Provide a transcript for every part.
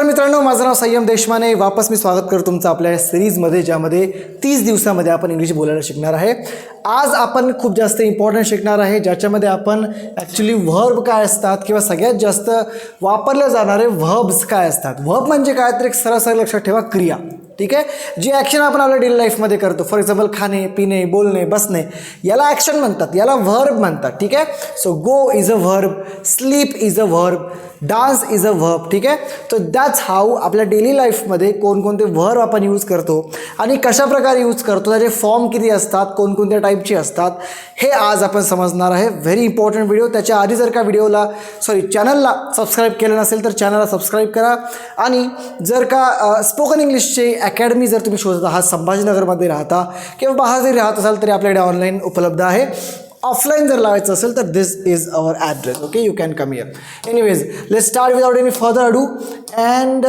नमस्कार मित्रांनो माझं नाव संयम देशमाने. वापस मी स्वागत करतो तुमचं आपल्या सिरीजमध्ये ज्यामध्ये तीस दिवसामध्ये आपण इंग्लिश बोलायला शिकणार आहे. आज आपण खूप जास्त इम्पॉर्टंट शिकणार आहे ज्याच्यामध्ये आपण ॲक्च्युली व्हर्ब काय असतात किंवा सगळ्यात जास्त वापरले जाणारे व्हर्ब्स काय असतात. व्हर्ब म्हणजे काय? तर एक सरळ लक्षात ठेवा क्रिया. ठीक आहे? जी ॲक्शन आपण आपल्या डेली लाईफमध्ये करतो फॉर एक्झाम्पल खाणे पिणे बोलणे बसणे याला ॲक्शन म्हणतात याला व्हर्ब म्हणतात ठीक आहे? So go is a verb sleep is a verb dance is a verb ठीक आहे? तर दॅट्स हाऊ आपल्या डेली लाईफमध्ये कोणकोणते व्हर्ब आपण यूज करतो आणि कशाप्रकारे यूज करतो त्याचे फॉर्म किती असतात कोणकोणत्या टाईपचे असतात हे आज आपण समजणार आहे. व्हेरी इम्पॉर्टंट व्हिडिओ त्याच्या आधी जर का व्हिडिओला सॉरी चॅनलला सबस्क्राईब केलं नसेल तर चॅनलला सबस्क्राईब करा. आणि जर का स्पोकन इंग्लिशचे अकॅडमी जर तुम्ही शोधत आहात संभाजीनगरमध्ये राहता किंवा बाहेर जरी राहत असाल तरी आपल्याकडे ऑनलाईन उपलब्ध आहे. ऑफलाईन जर लावायचं असेल तर this is our address okay you can come here anyways let start without any further ado and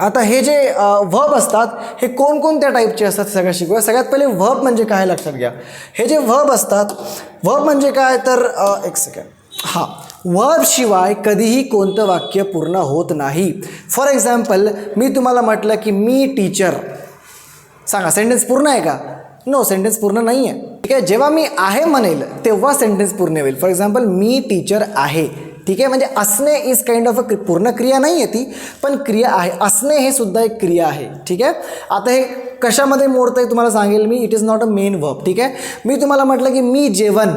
आता हे जे uh, व्हब असतात हे कोणकोणत्या टाईपचे असतात सगळ्या सगळं शिकूया. सगळ्यात पहिले व्हब म्हणजे काय लक्षात घ्या. हे जे व्हब असतात व्हब म्हणजे काय? तर uh, एक सेकंड हां वर्बशिवाय कधीही कोणतं वाक्य पूर्ण होत नाही. फॉर एक्झाम्पल मी तुम्हाला म्हटलं की मी टीचर सांगा सेंटेन्स पूर्ण आहे का? नो सेंटेन्स पूर्ण नाही आहे. ठीक आहे जेव्हा मी आहे म्हणेल तेव्हा सेंटेन्स पूर्ण होईल. फॉर एक्झाम्पल मी टीचर आहे. ठीक आहे म्हणजे असणे इज काइंड ऑफ अ पूर्ण क्रिया नाही आहे ती पण क्रिया आहे. असणे हे सुद्धा एक क्रिया आहे. ठीक आहे? आता हे कशामध्ये मोडतं आहे तुम्हाला सांगेल मी. It is not a main verb ठीक आहे? मी तुम्हाला म्हटलं की मी जेवण.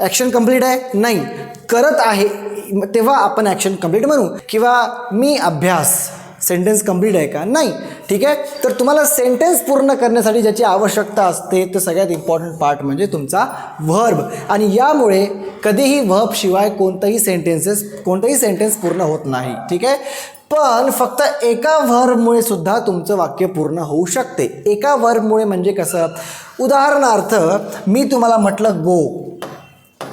ॲक्शन कंप्लीट आहे? नाही. करत आहे. तेव्हा आपण ॲक्शन कंप्लीट म्हणू. किंवा मी अभ्यास सेंटेन्स कंप्लीट आहे का? नाही. ठीक आहे? तर तुम्हाला सेंटेन्स पूर्ण करण्यासाठी ज्याची आवश्यकता असते तर सगळ्यात इम्पॉर्टंट पार्ट म्हणजे तुमचा व्हर्ब आणि यामुळे कधीही व्हर्ब शिवाय कोणतंही सेंटेन्सेस कोणतंही सेंटेन्स पूर्ण होत नाही. ठीक आहे? पण फक्त एका व्हर्बमुळे सुद्धा तुमचं वाक्य पूर्ण होऊ शकते. एका व्हर्बमुळे म्हणजे कसं? उदाहरणार्थ मी तुम्हाला म्हटलं गो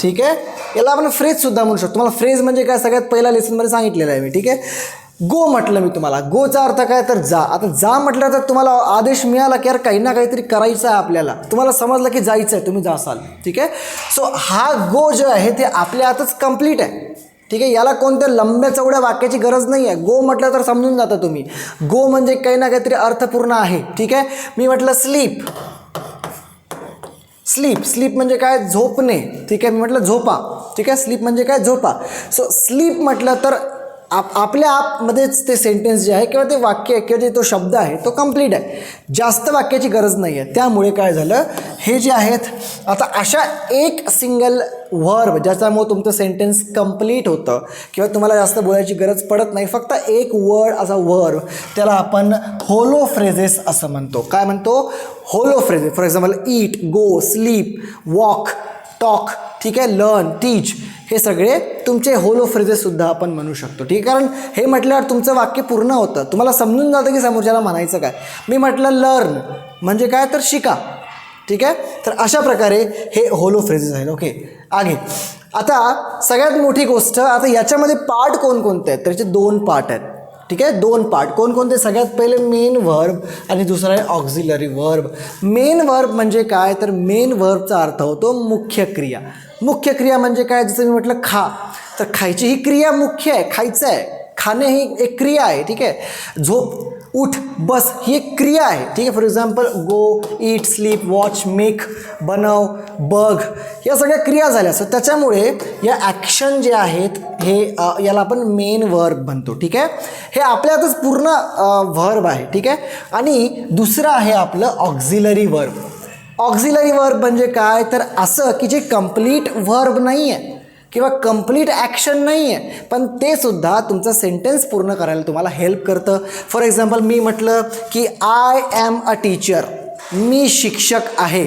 ठीक आहे? याला आपण फ्रेजसुद्धा म्हणू शकतो. तुम्हाला फ्रेज म्हणजे काय? सगळ्यात पहिल्या लेसनमध्ये सांगितलेलं आहे मी ठीक आहे? गो म्हटलं मी तुम्हाला. गोचा अर्थ काय? तर जा. आता जा म्हटलं तर तुम्हाला आदेश मिळाला की यार काही ना काहीतरी करायचं आहे आपल्याला. तुम्हाला समजलं की जायचं आहे तुम्ही जासाल ठीक आहे? सो हा गो जो आहे ते आपल्या हातच कंप्लीट आहे. ठीक आहे? याला कोणत्या लंब्या चौड्या वाक्याची गरज नाही आहे गो म्हटलं तर समजून जाता तुम्ही. गो म्हणजे काही ना काहीतरी अर्थपूर्ण आहे. ठीक आहे? मी म्हटलं स्लीप स्लीप स्लीप म्हणजे काय? झोपणे. ठीक आहे मी म्हटलं झोपा. ठीक आहे स्लीप म्हणजे काय? झोपा. सो स्लीप म्हटलं तर आप आपल्या आपमध्येच ते सेंटेन्स जे आहे किंवा ते वाक्य किंवा जे तो शब्द आहे तो कंप्लीट आहे. जास्त वाक्याची गरज नाही आहे त्यामुळे काय झालं? हे जे आहेत आता अशा एक सिंगल व्हर्ब ज्याच्यामुळे तुमचं सेंटेन्स कंप्लीट होतं किंवा तुम्हाला जास्त बोलायची गरज पडत नाही फक्त एक वर्ड असा वर्ब त्याला आपण होलो फ्रेजेस असं म्हणतो. काय म्हणतो? Hollow phrases for example eat go sleep walk talk ठीक आहे? लर्न टीच हे सगळे तुमचे होलो फ्रेजेससुद्धा आपण म्हणू शकतो. ठीक आहे? कारण हे म्हटल्यावर तुमचं वाक्य पूर्ण होतं. तुम्हाला समजून जातं की समोरच्याला म्हणायचं काय. मी म्हटलं लर्न म्हणजे काय? तर शिका. ठीक आहे? तर अशा प्रकारे हे होलो फ्रेजेस आहेत. ओके आगे. आता सगळ्यात मोठी गोष्ट आता याच्यामध्ये पार्ट कोणकोणते आहेत? त्याचे दोन पार्ट आहेत. ठीक आहे? दोन पार्ट कोणकोणते? सगळ्यात पहिले मेन वर्ब आणि दुसरा आहे ऑक्झिलरी वर्ब मेन वर्ब म्हणजे काय? तर मेन वर्बचा अर्थ होतो मुख्य क्रिया. मुख्य क्रिया म्हणजे काय? जसं मी म्हटलं खा. तर खायची ही क्रिया मुख्य आहे खायचं आहे. खाणे ही एक क्रिया आहे ठीक आहे? झोप उठ बस ही एक क्रिया आहे ठीक आहे? For example go eat sleep watch make बनव बघ या सगळ्या क्रिया झाल्या. सो त्याच्यामुळे या ॲक्शन जे आहेत हे याला आपण मेन वर्ब म्हणतो ठीक आहे? हे आपल्यातच पूर्ण व्हर्ब आहे ठीक आहे? आणि दुसरं आहे आपलं ऑक्झिलरी वर्ब ऑक्झिलरी वर्ब म्हणजे काय? तर असं की जे कंप्लीट व्हर्ब नाही आहे किंवा कंप्लीट ॲक्शन नाही आहे पण ते सुद्धा तुमचं सेंटेन्स पूर्ण करायला तुम्हाला हेल्प करतं. फॉर एक्झाम्पल मी म्हटलं की आय ॲम अ टीचर मी शिक्षक आहे.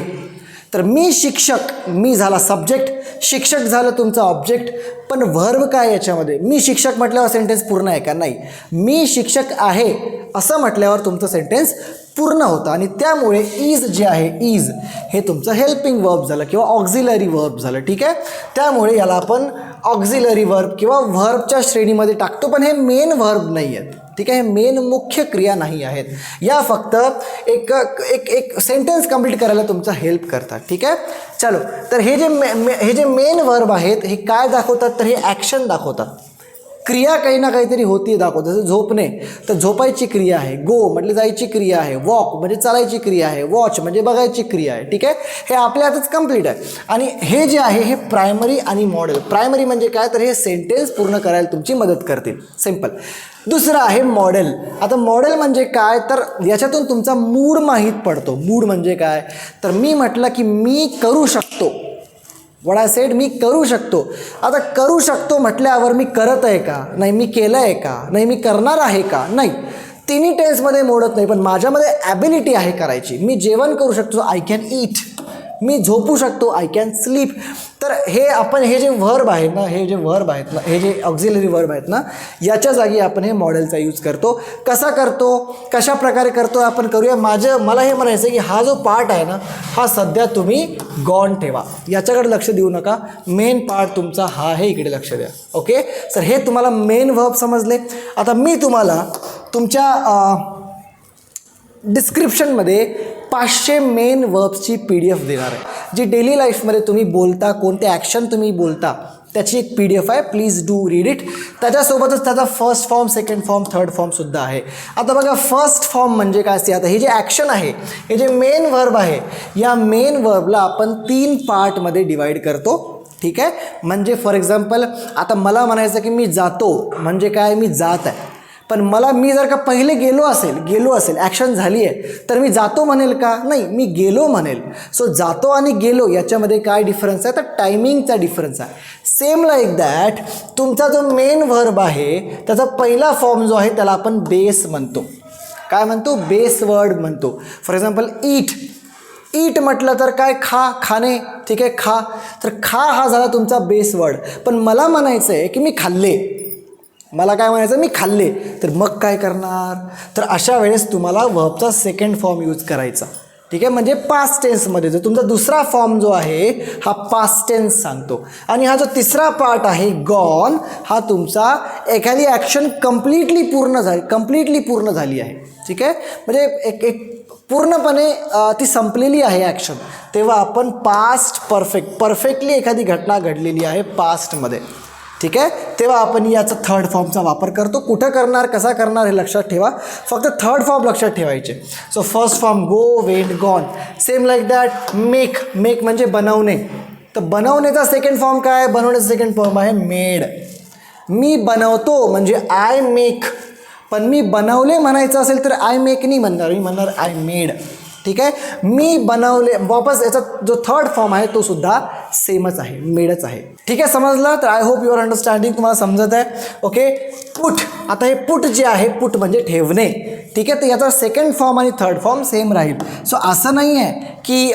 तर मी शिक्षक मी झाला सब्जेक्ट शिक्षक झालं तुमचं ऑब्जेक्ट पण व्हर्ब काय याच्यामध्ये? मी शिक्षक म्हटल्यावर सेंटेन्स पूर्ण आहे का? नाही. मी शिक्षक आहे असं म्हटल्यावर तुमचं सेंटेन्स पूर्ण होतं. आणि त्यामुळे इज जे आहे इज हे तुमचं हेल्पिंग वर्ब झालं किंवा ऑक्झिलरी वर्ब झालं ठीक आहे? त्यामुळे याला आपण ऑक्झिलरी वर्ब किंवा व्हर्बच्या श्रेणीमध्ये टाकतो पण हे मेन व्हर्ब नाही आहेत. ठीक आहे? हे मेन मुख्य क्रिया नाही आहेत. या फक्त एक एक एक सेंटेन्स कंप्लीट करायला तुमचा हेल्प करतात ठीक आहे? चलो तर हे जे मे मे- हे जे मेन वर्ब आहेत हे काय दाखवतात? तर हे ॲक्शन दाखवतात. क्रिया काही ना काहीतरी होती दाखवतो. जसं झोपणे तर झोपायची क्रिया आहे. गो म्हणजे जायची क्रिया आहे. वॉक म्हणजे चालायची क्रिया आहे. वॉच म्हणजे बघायची क्रिया आहे. ठीक आहे? हे आपल्या हातच कंप्लीट आहे. आणि हे जे आहे हे प्रायमरी आणि मॉडेल. प्रायमरी म्हणजे काय? तर हे सेंटेन्स पूर्ण करायला तुमची मदत करतील. सिंपल दुसरं आहे मॉडेल. आता मॉडेल म्हणजे काय? तर याच्यातून तुमचा मूड माहीत पडतो. मूड म्हणजे काय? तर मी म्हटलं की मी करू शकतो. वडा सेड मी करू शकतो. आता करू शकतो म्हटल्यावर मी करत आहे का? नाही मी केलं आहे का? नाही मी करणार आहे का? नाही. तिन्ही टेन्समध्ये मोडत नाही पण माझ्यामध्ये ॲबिलिटी आहे करायची. मी जेवण करू शकतो आय कॅन ईट मी झोपू शकतो आय कॅन स्लीप तर हे आपण हे जे व्हर्ब आहेत ना हे जे व्हर्ब आहेत ना हे जे ऑक्झिलरी व्हर्ब आहेत ना याच्या जागी आपण हे मॉडेलचा यूज करतो. कसा करतो? कशा प्रकारे करतो आपण करूया? माझं मला हे म्हणायचं आहे की हा जो पार्ट आहे ना हा सध्या तुम्ही गॉन ठेवा. याच्याकडे लक्ष देऊ नका. मेन पार्ट तुमचा हा आहे इकडे लक्ष द्या. ओके सर हे तुम्हाला मेन व्हर्ब समजले. आता मी तुम्हाला तुमच्या डिस्क्रिप्शनमध्ये पाचशे मेन वर्ब्सची पी डी एफ देणार आहे. जी डेली लाईफमध्ये तुम्ही बोलता कोणते ॲक्शन तुम्ही बोलता त्याची एक पी डी एफ आहे. प्लीज डू रीड इट त्याच्यासोबतच त्याचा first form second form third फॉर्मसुद्धा आहे. आता बघा फर्स्ट फॉर्म म्हणजे काय असते? आता हे जे ॲक्शन आहे हे जे मेन वर्ब आहे या मेन वर्बला आपण तीन पार्टमध्ये डिवाईड करतो. ठीक आहे? म्हणजे फॉर एक्झाम्पल आता मला म्हणायचं की मी जातो. म्हणजे काय? मी जात आहे. पण मला मी जर का पहिले गेलो असेल गेलो असेल ॲक्शन झाली आहे तर मी जातो म्हणेल का? नाही मी गेलो म्हणेल. सो जातो आणि गेलो याच्यामध्ये काय डिफरन्स आहे? तर टायमिंगचा डिफरन्स आहे. सेम लाईक दॅट तुमचा जो मेन व्हर्ब आहे त्याचा पहिला फॉर्म जो आहे त्याला आपण बेस म्हणतो. काय म्हणतो? बेस वर्ड म्हणतो. फॉर एक्झाम्पल ईट ईट म्हटलं तर काय? खा खाणे. ठीक आहे खा. तर खा हा झाला तुमचा बेस वर्ड पण मला म्हणायचं आहे की मी खाल्ले. मला काय म्हणायचं मी खाल्ले. तर मग काय करणार? तर अशा वेळेस तुम्हाला वर्बचा सेकंड फॉर्म यूज करायचा. ठीक आहे? म्हणजे पास्ट टेन्समध्ये जो तुमचा दुसरा फॉर्म जो आहे हा पास्ट टेन्स सांगतो. आणि हा जो तिसरा पार्ट आहे गॉन हा तुमचा एखादी ॲक्शन कम्प्लिटली पूर्ण झाली कम्प्लिटली पूर्ण झाली आहे. ठीक आहे? म्हणजे एक एक पूर्णपणे ती संपलेली आहे ॲक्शन तेव्हा आपण पास्ट परफेक्ट परफेक्टली एखादी घटना घडलेली आहे पास्टमध्ये ठीक आहे? तेव्हा आपण याचा थर्ड फॉर्मचा वापर करतो. कुठं करणार कसा करणार हे लक्षात ठेवा. फक्त थर्ड फॉर्म लक्षात ठेवायचे. So first form go went gone same like that make make म्हणजे बनवणे. तर बनवण्याचा सेकंड फॉर्म काय? आहे बनवण्याचा सेकंड फॉर्म आहे मेड मी बनवतो म्हणजे आय मेक पण मी बनवले म्हणायचं असेल तर आय मेक नाही म्हणणार. मी म्हणणार आय मेड ठीक आहे? मी बनवले वापस याचा जो थर्ड फॉर्म आहे तो सुद्धा सेमच आहे मेडच आहे. ठीक आहे समजलं? तर आय होप युअर अंडरस्टँडिंग तुम्हाला समजत आहे. ओके पुट आता हे पुट जे आहे पुट म्हणजे ठेवणे. ठीक आहे? तर याचा सेकंड फॉर्म आणि थर्ड फॉर्म सेम राहील. सो असं नाही आहे की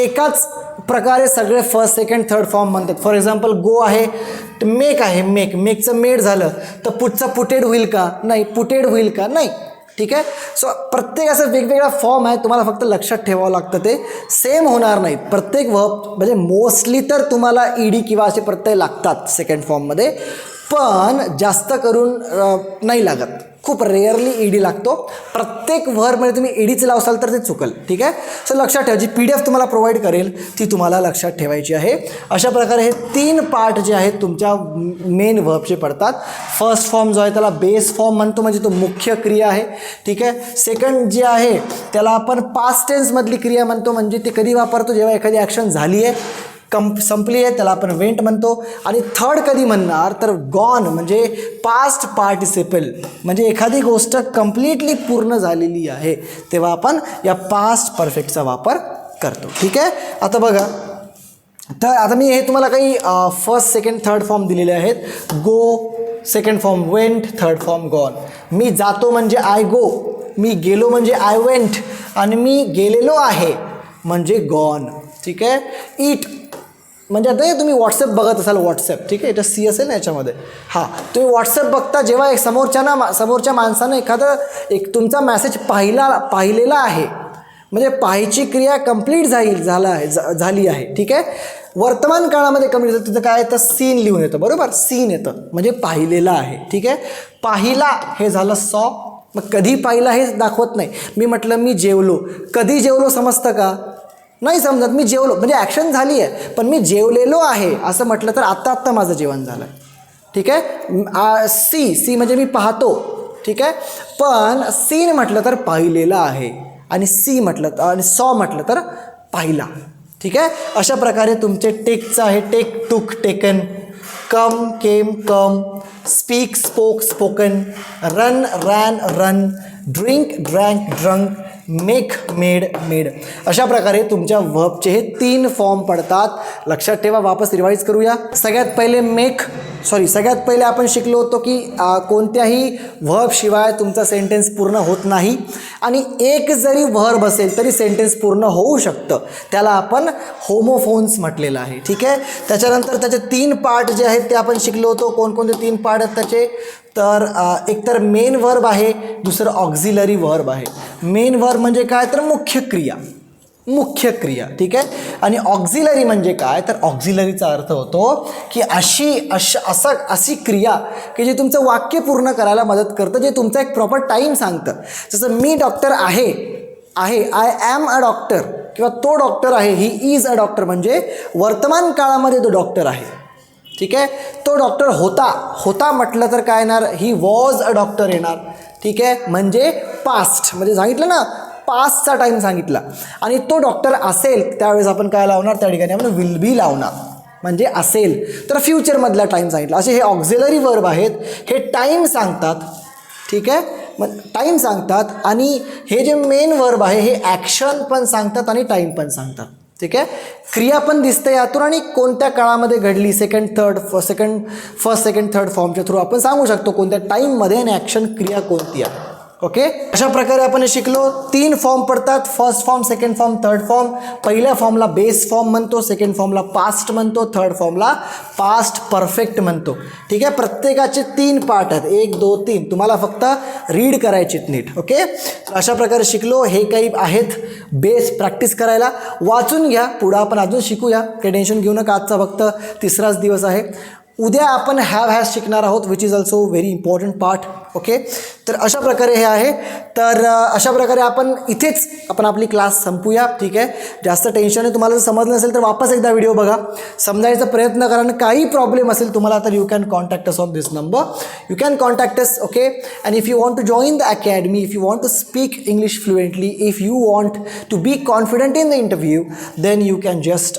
एकाच प्रकारे सगळे फर्स्ट सेकंड थर्ड फॉर्म म्हणतात. फॉर एक्झाम्पल गो आहे मेक आहे मेक मेकचं मेड झालं तर पुटचं पुटेड होईल का? नाही पुटेड होईल का? नाही. ठीक आहे? सो प्रत्येक असं वेगवेगळा फॉर्म आहे तुम्हाला फक्त लक्षात ठेवावं लागतं ते. सेम होणार नाही. प्रत्येक व म्हणजे मोस्टली तर तुम्हाला ईडी किंवा असे प्रत्यय लागतात सेकंड फॉर्ममध्ये पण जास्त करून नाही लागत. खूप रेअरली ईडी लागतो. प्रत्येक व्हरमध्ये तुम्ही ईडीचं लावसाल तर ते चुकल. ठीक आहे? सो लक्षात ठेवा जी पी डी एफ तुम्हाला प्रोव्हाइड करेल ती तुम्हाला लक्षात ठेवायची आहे. अशा प्रकारे हे तीन पार्ट जे आहेत तुमच्या मेन व्हर्बचे पडतात. फर्स्ट फॉर्म जो आहे त्याला बेस फॉर्म म्हणतो म्हणजे तो मुख्य क्रिया आहे. ठीक आहे? सेकंड जे आहे त्याला आपण पास्ट टेन्समधली क्रिया म्हणतो म्हणजे ते कधी वापरतो? जेव्हा एखादी ॲक्शन झाली आहे कंप संपली आहे त्याला आपण वेंट म्हणतो. आणि थर्ड कधी म्हणणार तर गॉन म्हणजे पास्ट पार्टिसिपल म्हणजे एखादी गोष्ट कम्प्लिटली पूर्ण झालेली आहे तेव्हा आपण या पास्ट परफेक्टचा वापर करतो. ठीक आहे? आता बघा. तर आता मी हे तुम्हाला काही फर्स्ट सेकंड थर्ड फॉर्म दिलेले आहेत. Go second form went third form gone मी जातो म्हणजे आय गो मी गेलो म्हणजे आय वेंट आणि मी गेलेलो आहे म्हणजे गॉन ठीक आहे? इट म्हणजे आता तुम्ही व्हॉट्सअप बघत असाल व्हॉट्सअप ठीक आहे? याच्या सी असेल ना याच्यामध्ये. हां. तुम्ही व्हॉट्सअप बघता जेव्हा एक समोरच्याना मा समोरच्या माणसानं एखादं एक तुमचा मॅसेज पाहिला पाहिलेला आहे. म्हणजे पाहायची क्रिया कंप्लीट झाली झाला आहे झाली आहे. ठीक आहे? वर्तमान काळामध्ये कमी तिथं काय येतं? सीन लिहून येतं. बरोबर? सीन येतं. म्हणजे पाहिलेलं आहे. ठीक आहे? पाहिला हे झालं सॉ मग कधी पाहिला हे दाखवत नाही. मी म्हटलं मी जेवलो. कधी जेवलो समजतं का? नाही समजत मी जेवलो. म्हणजे ॲक्शन झाली आहे पण मी जेवलेलो आहे. असं म्हटलं तर आत्ता आत्ता माझं जेवण झालं. ठीक आहे? सी सी म्हणजे मी पाहतो. ठीक आहे? पण सीन म्हटलं तर पाहिलेलं आहे. आणि सी म्हटलं तर आणि सॉ म्हटलं तर पाहिला. ठीक आहे? अशा प्रकारे तुमचे टेकचं आहे. Take took taken. Come came come. Speak spoke spoken. Run ran run. Drink drank drunk. Make made made अशा प्रकारे तुमच्या व्हबचे हे तीन फॉर्म पडतात. लक्षात ठेवा वापस रिवाईज करूया. सगळ्यात पहिले मेक सॉरी सगळ्यात पहिले आपण शिकलो होतो की कोणत्याही व्हर्ब शिवाय तुमचा सेंटेन्स पूर्ण होत नाही. आणि एक जरी व्हर्ब असेल तरी सेंटेन्स पूर्ण होऊ शकतं. त्याला आपण होमोफोन्स म्हटलेलं आहे. ठीक आहे? त्याच्यानंतर त्याचे तीन पार्ट जे आहेत ते आपण शिकलो होतो. कोणकोणते तीन पार्ट आहेत त्याचे? तर एकतर एक तर मेन वर्ब आहे दुसरं ऑक्झिलरी वर्ब आहे. मेन वर्ब म्हणजे काय? तर मुख्य क्रिया. मुख्य क्रिया ठीक आहे? आणि ऑक्झिलरी म्हणजे काय? तर ऑक्झिलरीचा अर्थ होतो की अशी अश असा अशी क्रिया की जी तुमचं वाक्य पूर्ण करायला मदत करतं जे तुमचा एक प्रॉपर टाईम सांगतं. जसं मी डॉक्टर आहे आहे आय ॲम अ डॉक्टर किंवा तो डॉक्टर आहे ही इज अ डॉक्टर म्हणजे वर्तमान काळामध्ये तो डॉक्टर आहे. ठीक आहे? तो डॉक्टर होता होता म्हटलं तर काय येणार? ही वॉज अ डॉक्टर येणार. ठीक आहे? म्हणजे पास्ट म्हणजे सांगितलं ना पाचचा टाईम सांगितला. आणि तो डॉक्टर असेल त्यावेळेस आपण काय लावणार? त्या ठिकाणी आपण विल बी लावणार. म्हणजे असेल तर फ्युचरमधला टाईम सांगितला. असे हे ऑक्झिलरी वर्ब आहेत. हे टाईम सांगतात. ठीक आहे? मग टाईम सांगतात. आणि हे जे मेन वर्ब आहे हे ॲक्शन पण सांगतात आणि टाईम पण सांगतात. ठीक आहे? क्रिया पण दिसते यातून आणि कोणत्या काळामध्ये घडली? सेकंड थर्ड फ सेकंड फर्स्ट सेकंड थर्ड फॉर्मच्या थ्रू आपण सांगू शकतो कोणत्या टाईममध्ये आणि ॲक्शन क्रिया कोणती आहे. ओके अशा प्रकारे आपण शिकलो. तीन फॉर्म पडतात. First form second form third form पहिल्या फॉर्मला बेस फॉर्म म्हणतो सेकंड फॉर्मला पास्ट म्हणतो थर्ड फॉर्मला पास्ट परफेक्ट म्हणतो. ठीक आहे? प्रत्येकाचे तीन पार्ट आहेत. एक दो तीन. तुम्हाला फक्त रीड करायचे नीट. ओके अशा प्रकारे शिकलो. हे काही आहेत बेस प्रॅक्टिस करायला. वाचून घ्या. पुढं आपण अजून शिकूया. काही टेन्शन घेऊ नका. आजचा फक्त तिसराच दिवस आहे. उद्या आपण हॅव हॅज शिकणार आहोत which is also very important part okay तर अशा प्रकारे हे आहे. तर अशा प्रकारे आपण इथेच आपण आपली क्लास संपूया. ठीक आहे? जास्त टेन्शन आहे तुम्हाला जर समजलं नसेल तर वापस एकदा व्हिडिओ बघा. समजायचा प्रयत्न करा आणि काही प्रॉब्लेम असेल तुम्हाला तर you can contact us on this number you can contact us okay and if you want to join the academy if you want to speak English fluently if you want to be confident in the interview then you can just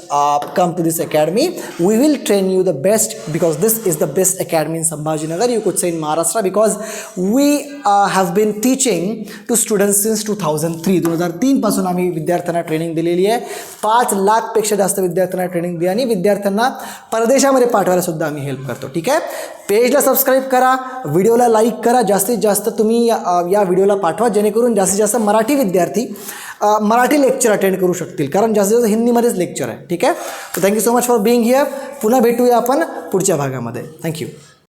come to this academy we will will train you the best because this is the best academy in sambhajinagar you could say in maharashtra because we have been teaching to students since two thousand three दोन हजार तीनपासून आम्ही विद्यार्थ्यांना training दिलेली आहे. पाच लाखपेक्षा जास्त विद्यार्थ्यांना training दिली आणि विद्यार्थ्यांना परदेशामध्ये पाठवायला सुद्धा आम्ही हेल्प करतो. ठीक आहे? पेजला सबस्क्राईब करा व्हिडिओला लाईक करा. जास्तीत जास्त तुम्ही या uh, व्हिडिओला पाठवा जेणेकरून जास्तीत जास्त मराठी विद्यार्थी uh, मराठी लेक्चर अटेंड करू शकतील. कारण जास्तीत जास्त हिंदीमध्येच लेक्चर आहे. ठीक आहे? तर thank you so much for being here पुन्हा भेटूया आपण पुढच्या भागामध्ये. थँक्यू